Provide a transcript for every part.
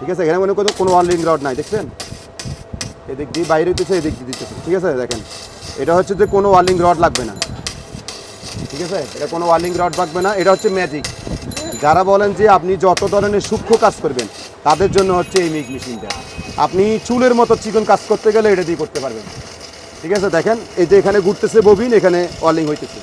ঠিক আছে? এখানে মনে করুন কোনো ওয়ার্লিং রড নাই, দেখছেন? এদিক দিয়ে বাইরে হইতেছে, এদিক দিয়ে দিতেছে, ঠিক আছে? দেখেন, এটা হচ্ছে যে কোনো ওয়ার্লিং রড লাগবে না। ঠিক আছে? এটা কোনো ওয়ার্লিং রড লাগবে না, এটা হচ্ছে ম্যাজিক যারা বলেন যে আপনি যত ধরনের সূক্ষ্ম কাজ করবেন, তাদের জন্য হচ্ছে এই মিক মেশিনটা। আপনি চুলের মতো চিকন কাজ করতে গেলে এটা দিয়ে করতে পারবেন। ঠিক আছে? দেখেন, এই যে এখানে ঘুরতেছে ববিন, এখানে ওয়ার্লিং হইতেছে।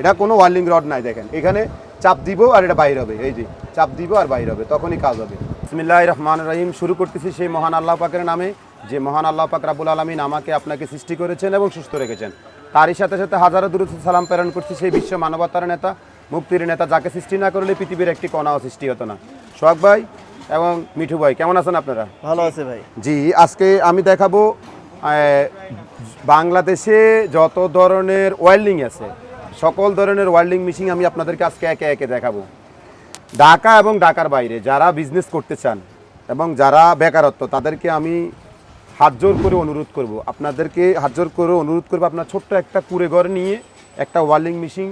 এটা কোনো ওয়ার্লিং রড নাই, দেখেন। এখানে চাপ দিব আর এটা বাইর হবে, এই যে, চাপ দিব আর বাইর হবে, তখনই কাজ হবে। বিসমিল্লাহ রহমান রহিম শুরু করতেছি সেই মহান আল্লাহ পাকের নামে যে মহান আল্লাহ পাক রাবুল আলমিন আমাকে আপনাকে সৃষ্টি করেছেন এবং সুস্থ রেখেছেন। তারই সাথে সাথে হাজারো দূর সালাম প্রেরণ করছি সেই বিশ্ব মানবতার নেতা মুক্তির নেতা যাকে সৃষ্টি না করলে পৃথিবীর একটি কণাও সৃষ্টি হতো না। সোহাগ ভাই এবং মিঠু ভাই কেমন আছেন আপনারা? ভালো আছে ভাই। জি আজকে আমি দেখাবো বাংলাদেশে যত ধরনের ওয়েল্ডিং আছে সকল ধরনের ওয়েল্ডিং মেশিন আমি আপনাদেরকে আজকে একে একে দেখাবো। ঢাকা এবং ঢাকার বাইরে যারা বিজনেস করতে চান এবং যারা বেকারত্ব, তাদেরকে আমি হাত জোর করে অনুরোধ করব। আপনাদেরকে হাত জোর করে অনুরোধ করব আপনার ছোট্ট একটা কুড়ে ঘর নিয়ে একটা ওয়ার্লিং মেশিন,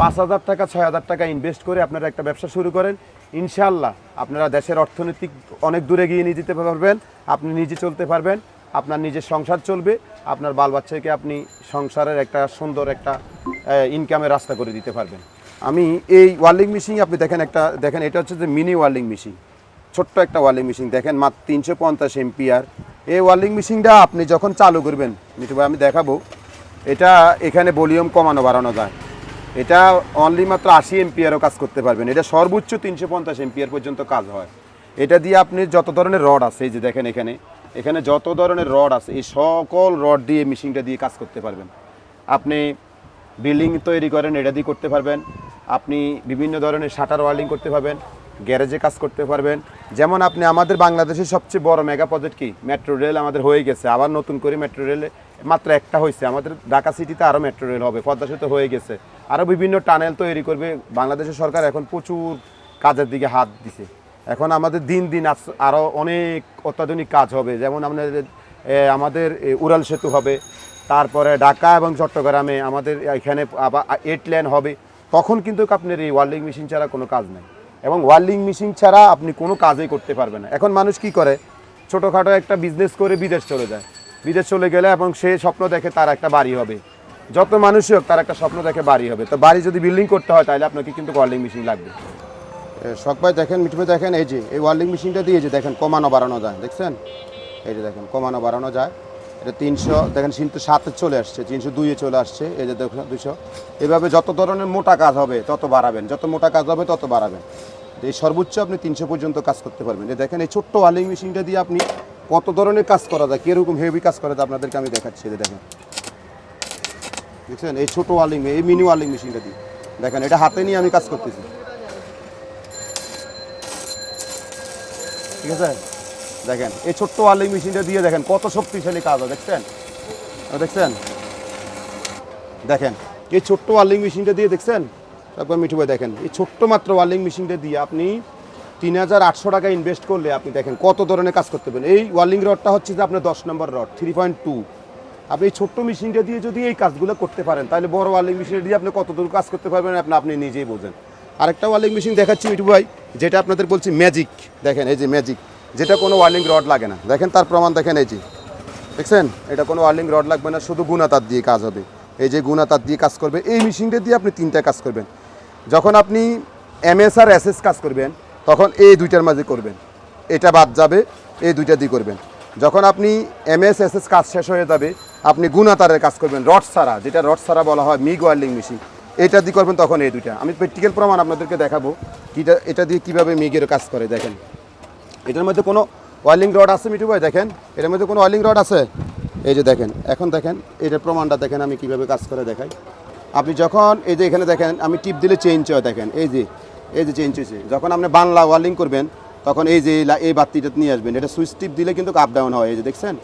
পাঁচ হাজার টাকা, ছয় হাজার টাকা ইনভেস্ট করে আপনারা একটা ব্যবসা শুরু করেন। ইনশাআল্লাহ আপনারা দেশের অর্থনৈতিক অনেক দূরে গিয়ে নিয়ে যেতে পারবেন, আপনি নিজে চলতে পারবেন, আপনার নিজের সংসার চলবে, আপনার বাল বাচ্চাকে আপনি সংসারের একটা সুন্দর একটা ইনকামের রাস্তা করে দিতে পারবেন। আমি এই ওয়ার্লিং মেশিন আপনি দেখেন একটা, দেখেন এটা হচ্ছে যে মিনি ওয়ার্লিং মেশিন। ছোট্ট একটা ওয়ার্লিং মেশিন, দেখেন মাত্র তিনশো পঞ্চাশ এমপিআর। এই ওয়ার্লিং মেশিনটা আপনি যখন চালু করবেন, মিঠু ভাই, আমি দেখাবো, এটা এখানে ভলিউম কমানো, বাড়ানো যায়। এটা অনলি মাত্র আশি এমপিআরও কাজ করতে পারবেন। এটা সর্বোচ্চ তিনশো পঞ্চাশ এমপিআর পর্যন্ত কাজ হয়। এটা দিয়ে আপনি যত ধরনের রড আছে, এই যে দেখেন এখানে এখানে যত ধরনের রড আছে, এই সকল রড দিয়ে মেশিনটা দিয়ে কাজ করতে পারবেন। আপনি বিল্ডিং তৈরি করেন, এটা দিয়ে করতে পারবেন। আপনি বিভিন্ন ধরনের শাটার ওয়ার্লিং করতে পারবেন, গ্যারেজে কাজ করতে পারবেন। যেমন আপনি আমাদের বাংলাদেশের সবচেয়ে বড় মেগা প্রজেক্ট কি? মেট্রো রেল আমাদের হয়ে গেছে। আবার নতুন করে মেট্রো রেলে মাত্র একটা হয়েছে আমাদের ঢাকা সিটিতে আরও মেট্রো রেল হবে। পদ্মা সেতু হয়ে গেছে। আরও বিভিন্ন টানেল তৈরি করবে। বাংলাদেশের সরকার এখন প্রচুর কাজের দিকে হাত দিছে। এখন আমাদের দিন দিন আরও অনেক অত্যাধুনিক কাজ হবে। যেমন আমাদের আমাদের উড়াল সেতু হবে। তারপরে ঢাকা এবং চট্টগ্রামে আমাদের এখানে আবার এইট লেন হবে। তখন কিন্তু আপনার এই ওয়ার্লিং মেশিন ছাড়া কোনো কাজ নেই। এবং ওয়ার্লিং মেশিন ছাড়া আপনি কোনো কাজই করতে পারবেন না। এখন মানুষ কি করে? ছোটোখাটো একটা বিজনেস করে বিদেশ চলে যায়। বিদেশ চলে গেলে এবং সে স্বপ্ন দেখে তার একটা বাড়ি হবে। যত মানুষই হোক, তার একটা স্বপ্ন দেখে বাড়ি হবে। তো বাড়ি যদি বিল্ডিং করতে হয়, তাহলে আপনাকে কিন্তু ওয়ার্লিং মেশিন লাগবে। শখ ভাই দেখেন মিঠু দেখেন, এই যে, এই ওয়ার্লিং মেশিনটা দিয়ে যে দেখেন, কমানো বাড়ানো যায়। দেখছেন? এই যে দেখেন, কমানো বাড়ানো যায়। এটা তিনশো, দেখেন কিন্তু সাতে চলে আসছে, তিনশো দুইয়ে চলে আসছে, এই যে দেখুন দুশো এভাবে যত ধরনের মোটা কাজ হবে, তত বাড়াবেন, যত মোটা কাজ হবে, তত বাড়াবেন। এই সর্বোচ্চ আপনি তিনশো পর্যন্ত কাজ করতে পারবেন। এই দেখেন, এই ছোট্ট ওয়ার্লিং মেশিনটা দিয়ে আপনি কত ধরনের কাজ করা যায়, কীরকম হেভি কাজ করা যায় আপনাদেরকে আমি দেখাচ্ছি যে দেখেন। দেখছেন? এই ছোটো ওয়ার্লিং এই মিনি ওয়ার্লিং মেশিনটা দিয়ে। দেখেন, এটা হাতে নিয়ে আমি কাজ করতেছি। ঠিক আছে? দেখেন, এই ছোট্ট ওয়ার্লিং মেশিনটা দিয়ে দেখেন কত শক্তিশালী কাজ হয়, দেখছেন? দেখছেন? দেখেন, এই ছোট্ট ওয়ার্লিং মেশিনটা দিয়ে দেখছেন? একবার মিঠু ভাই দেখেন, এই ছোট্ট মাত্র ওয়ার্লিং মেশিনটা দিয়ে আপনি তিন হাজার আটশো টাকা ইনভেস্ট করলে আপনি দেখেন কত ধরনের কাজ করতে পারেন এই ওয়ার্লিং রডটা হচ্ছে যে আপনার দশ number rod three point two আপনি এই ছোট্ট মেশিনটা দিয়ে যদি এই কাজগুলো করতে পারেন, তাহলে বড় ওয়ার্লিং মেশিনটা দিয়ে আপনি কত দূর কাজ করতে পারবেন আপনি আপনি নিজেই বোঝেন। আরেকটা ওয়ার্লিং মেশিন দেখাচ্ছি মিঠু ভাই, যেটা আপনাদের বলছি ম্যাজিক দেখেন, এই যে ম্যাজিক যেটা কোনো ওয়ার্লিং রড লাগে না। দেখেন তার প্রমাণ দেখেন এই যে। দেখছেন? এটা কোনো ওয়ার্লিং রড লাগবে না, শুধু গুণা তার দিয়ে কাজ হবে। এই যে গুণা তার দিয়ে কাজ করবে, এই মেশিনটা দিয়ে আপনি তিনটা কাজ করবেন। যখন আপনি এমএস আর এসএস কাজ করবেন, তখন এই দুইটার মাঝে করবেন। এটা বাদ যাবে, এই দুইটা দিয়ে করবেন। যখন আপনি এমএস এসএস কাজ শেষ হয়ে যাবে, আপনি গুণাতারের কাজ করবেন, রড ছাড়া, যেটা রড ছাড়া বলা হয় মিগ ওয়ার্লিং মেশিন এটা দিয়ে করবেন তখন এই দুইটা। আমি প্র্যাকটিক্যাল প্রমাণ আপনাদেরকে দেখাবো, কিটা, এটা দিয়ে কীভাবে মিগের কাজ করে, দেখেন। এটার মধ্যে কোনো ওয়ার্লিং রড আছে মিঠু ভাই? দেখেন, এটার মধ্যে কোনো ওয়ার্লিং রড আছে? এই যে দেখেন, এখন দেখেন, এটার প্রমাণটা দেখেন, আমি কীভাবে কাজ করে দেখাই। আপনি যখন, এই যে এখানে দেখেন, আমি টিপ দিলে চেঞ্জ হয় দেখেন, এই যে এই যে চেঞ্জ হয়েছে যখন আপনি বাংলা ওয়ার্লিং করবেন, তখন এই যে এই বাতিটা নিয়ে আসবেন, এটা সুইচ টিপ দিলে কিন্তু আপ ডাউন হয়, এই যে দেখছেন?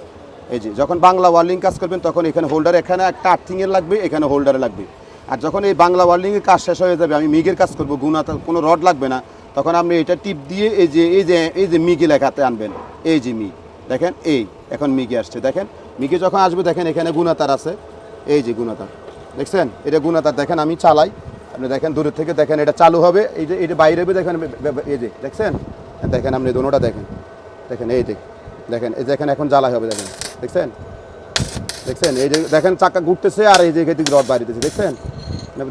এই যে, যখন বাংলা ওয়ার্লিং কাজ করবেন, তখন এখানে হোল্ডার এখানে একটা আর্থিংয়ের লাগবে, এখানে হোল্ডারে লাগবে। আর যখন এই বাংলা ওয়ার্লিংয়ের কাজ শেষ হয়ে যাবে, আমি মিগের কাজ করব গুণা কোনো রড লাগবে না তখন আপনি এটা টিপ দিয়ে এই যে এই যে এই যে মিগে লেখাতে আনবেন। এই যে মি দেখেন, এই, এখন মিগে আসছে। দেখেন, মিগে যখন আসবে, দেখেন এখানে গুণাতার আছে। এই যে গুণাতার। দেখছেন? এটা গুণাতার। দেখেন, আমি চালাই। আপনি দেখেন, দূরের থেকে দেখেন, এটা চালু হবে। এই যে এটা বাইরে হবে, দেখেন এই যে, দেখছেন? দেখেন, আপনি দোনোটা দেখেন। দেখেন, এই দেখ দেখেন, এই দেখেন, এখন জ্বালাই হবে, দেখেন। দেখছেন? দেখছেন? এই যে, দেখেন, চাকা ঘুরতেছে আর এই যে, এদিক বাড়িতেছে দেখছেন?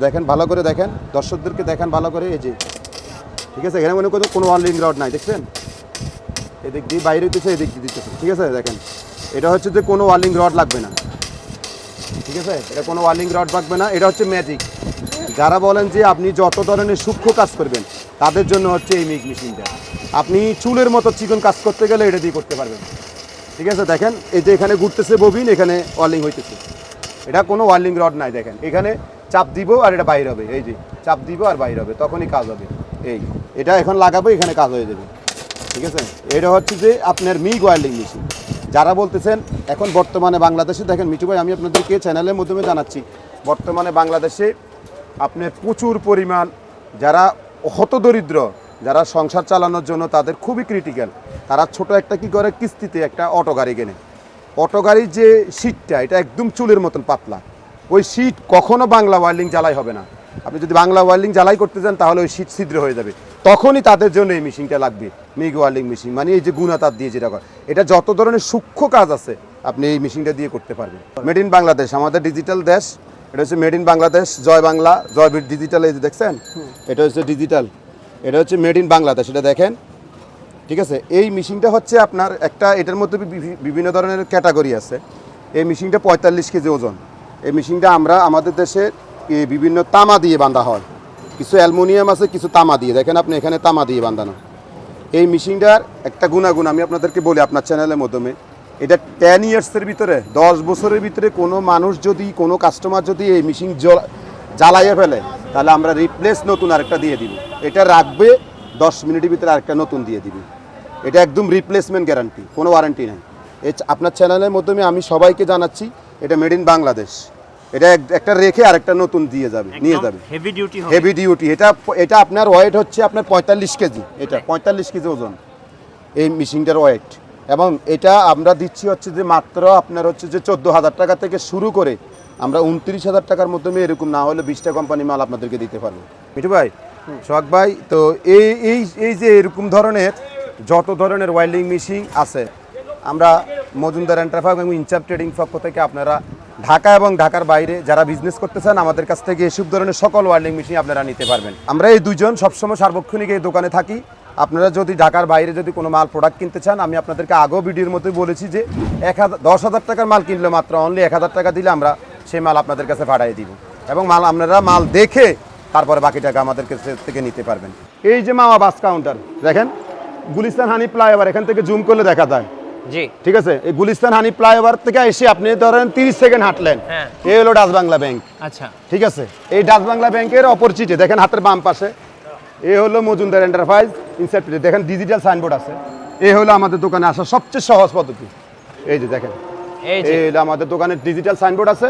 দেখেন, ভালো করে দেখেন। দর্শকদেরকে দেখেন, ভালো করে, এই যে ঠিক আছে? এখানে মনে করুন কোনো ওয়ার্লিং রড নাই, দেখছেন? এদিক দিয়ে বাইরে হইতেছে এদিক দিয়ে দিতেছে, ঠিক আছে? দেখেন, এটা হচ্ছে যে কোনো ওয়ার্লিং রড লাগবে না। ঠিক আছে? এটা কোনো ওয়ার্লিং রড লাগবে না, এটা হচ্ছে ম্যাজিক যারা বলেন যে আপনি যত ধরনের সূক্ষ্ম কাজ করবেন, তাদের জন্য হচ্ছে এই মিক মেশিনটা আপনি চুলের মতো চিকন কাজ করতে গেলে এটা দিয়ে করতে পারবেন। ঠিক আছে? দেখেন, এই যে এখানে ঘুরতেছে ববিন, এখানে ওয়ার্লিং হইতেছে। এটা কোনো ওয়ার্লিং রড নাই, দেখেন। এখানে চাপ দিব আর এটা বাইর হবে, এই যে, চাপ দিব আর বাইর হবে, তখনই কাজ হবে। এই। এটা এখন লাগাবো, এখানে কাজ হয়ে যাবে। ঠিক আছে? এটা হচ্ছে যে আপনার মিগ ওয়ার্লিং মেশিন। যারা বলতেছেন, এখন বর্তমানে বাংলাদেশে, দেখেন মিঠু ভাই, আমি আপনাদেরকে চ্যানেলের মাধ্যমে জানাচ্ছি, বর্তমানে বাংলাদেশে আপনার প্রচুর পরিমাণ যারা হত দরিদ্র যারা সংসার চালানোর জন্য তাদের খুবই ক্রিটিক্যাল তারা ছোট একটা কি করে? কিস্তিতে একটা অটো গাড়ি কেনে। অটো গাড়ির যে সিটটা এটা একদম চুলের মতন পাতলা। ওই সিট কখনো বাংলা ওয়ার্লিং জ্বালাই হবে না। আপনি যদি বাংলা ওয়ার্লিং জ্বালাই করতে চান তাহলে ওই সিট ছিদ্র হয়ে যাবে। তখনই তাদের জন্য এই মেশিনটা লাগবে, মিগ ওয়ার্লিং মেশিন মানে এই যে গুণা তার দিয়ে যেটা করে। এটা যত ধরনের সূক্ষ্ম কাজ আছে, আপনি এই মেশিনটা দিয়ে করতে পারবেন। মেড ইন বাংলাদেশ আমাদের ডিজিটাল দেশ, এটা হচ্ছে মেড ইন বাংলাদেশ জয় বাংলা, জয় ডিজিটাল এই যে দেখছেন? এটা হচ্ছে ডিজিটাল এটা হচ্ছে মেড ইন বাংলাদেশ এটা দেখেন। ঠিক আছে? এই মেশিনটা হচ্ছে আপনার একটা, এটার মধ্যে বিভি- বিভিন্ন ধরনের ক্যাটাগরি আছে। এই মেশিনটা পঁয়তাল্লিশ কেজি ওজন। এই মেশিনটা আমরা আমাদের দেশে বিভিন্ন তামা দিয়ে বাঁধা হয়। কিছু অ্যালুমিনিয়াম আছে, কিছু তামা দিয়ে। দেখেন আপনি এখানে তামা দিয়ে বাঁধানো। এই মেশিনটার একটা গুণাগুণ আমি আপনাদেরকে বলি আপনার চ্যানেলের মাধ্যমে। এটা টেন ইয়ার্সের ভিতরে, দশ বছরের ভিতরে কোনো মানুষ যদি, কোনো কাস্টমার যদি এই মেশিন জ্বালাইয়ে ফেলে, তাহলে আমরা রিপ্লেস নতুন আরেকটা দিয়ে দিব। এটা রাখবে, দশ মিনিটের ভিতরে আরেকটা নতুন দিয়ে দিবে। এটা একদম রিপ্লেসমেন্ট গ্যারান্টি কোনো ওয়ারেন্টি নাই। চ- আপনার চ্যানেলের মাধ্যমে আমি সবাইকে জানাচ্ছি, এটা মেড ইন বাংলাদেশ এটা এক- একটা রেখে আরেকটা নতুন দিয়ে যাবে নিয়ে যাবে। হেভি ডিউটি হেভি ডিউটি এটা এটা আপনার ওয়েট হচ্ছে আপনার পঁয়তাল্লিশ কেজি। এটা পঁয়তাল্লিশ কেজি ওজন। এই মেশিনটার ওয়েট এবং এটা আমরা দিচ্ছি হচ্ছে যে মাত্র আপনার হচ্ছে যে চোদ্দ হাজার টাকা থেকে শুরু করে আমরা উনত্রিশ হাজার টাকার মাধ্যমে এরকম না হলে বিশটা কোম্পানি মাল আপনাদেরকে দিতে পারব। মিঠু ভাই সোহাগ ভাই তো এই এই এই যে এরকম ধরনের যত ধরনের ওয়েল্ডিং মেশিন আছে আমরা মজুমদার এন্টারফার্ম এবং ইনচাপ ট্রেডিং পক্ষ থেকে আপনারা ঢাকা এবং ঢাকার বাইরে যারা বিজনেস করতে চান, আমাদের কাছ থেকে এসব ধরনের সকল ওয়ার্ল্ডিং মেশিন আপনারা নিতে পারবেন। আমরা এই দুজন সবসময় সার্বক্ষণিক এই দোকানে থাকি। আপনারা যদি ঢাকার বাইরে যদি কোনো মাল প্রোডাক্ট কিনতে চান, আমি আপনাদেরকে আগেও ভিডিওর মধ্যে বলেছি যে, এক হাজার, দশ হাজার টাকার মাল কিনলে মাত্র অনলি এক হাজার টাকা দিলে আমরা সেই মাল আপনাদের কাছে পাঠিয়ে দিব। এবং মাল আপনারা মাল দেখে তারপরে বাকি টাকা আমাদের কাছে থেকে নিতে পারবেন। এই যে মামা বাস কাউন্টার দেখেন? গুলিস্তান হানি ফ্লাইওভার এখান থেকে জুম করলে দেখা যায়। জি। ঠিক আছে? এই গুলিস্তান হানি ফ্লাইওভার থেকে এসে আপনি ধরেন তিরিশ সেকেন্ড হাঁটলেন। হ্যাঁ। এই হলো ডাচ বাংলা ব্যাংক। আচ্ছা। ঠিক আছে? এই ডাচ বাংলা ব্যাংকের অপরচিটে দেখেন হাতের বাম পাশে। এ হলো মজুমদার এন্টারপ্রাইজ ইনসেপ্টে দেখেন ডিজিটাল সাইনবোর্ড আছে। এ হলো আমাদের দোকানে আসার সবচেয়ে সহজ পদ্ধতি। এই যে দেখেন। এই যে। এই হলো আমাদের দোকানে ডিজিটাল সাইনবোর্ড আছে।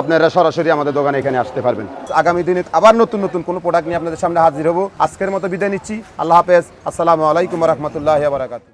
আপনারা সরাসরি আমাদের দোকানে এখানে আসতে পারবেন। আগামী দিনে আবার নতুন নতুন কোনো প্রোডাক্ট নিয়ে আপনাদের সামনে হাজির হব। আজকের মতো বিদায় নিচ্ছি। আল্লাহ হাফেজ। আসসালামু আলাইকুম রহমতুল্লাহ বারাকাতু